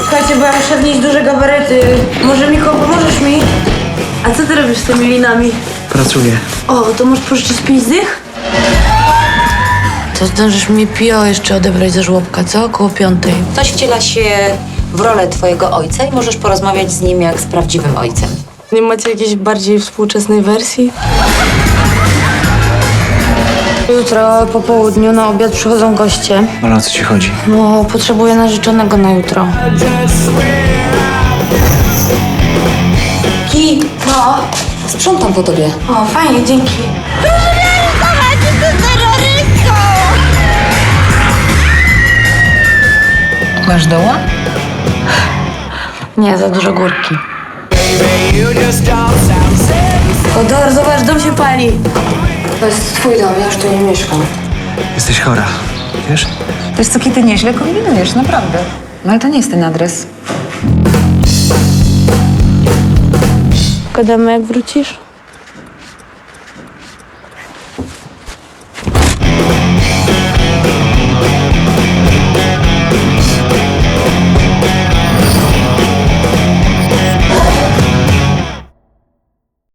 Słuchajcie, bo ja muszę wnieść duże gabaryty. Może Miko, pomożesz mi? A co ty robisz z tymi linami? Pracuję. O, to możesz pożyczyć pięć dych? To zdążysz mi pio jeszcze odebrać ze żłobka, co? Około piątej. Ktoś wciela się w rolę twojego ojca i możesz porozmawiać z nim jak z prawdziwym ojcem. Nie macie jakiejś bardziej współczesnej wersji? Jutro po południu na obiad przychodzą goście. Ale o co ci chodzi? No, potrzebuję narzeczonego na jutro. Ki, no. Sprzątam po tobie. O, fajnie, dzięki. Masz doła? Nie, za dużo górki. Odor, zobacz, dom się pali. To jest twój dom, ja już tu nie mieszkam. Jesteś chora. Wiesz? Wiesz co, Kitty, nieźle kombinujesz, naprawdę. No ale to nie jest ten adres. Gadamy jak wrócisz?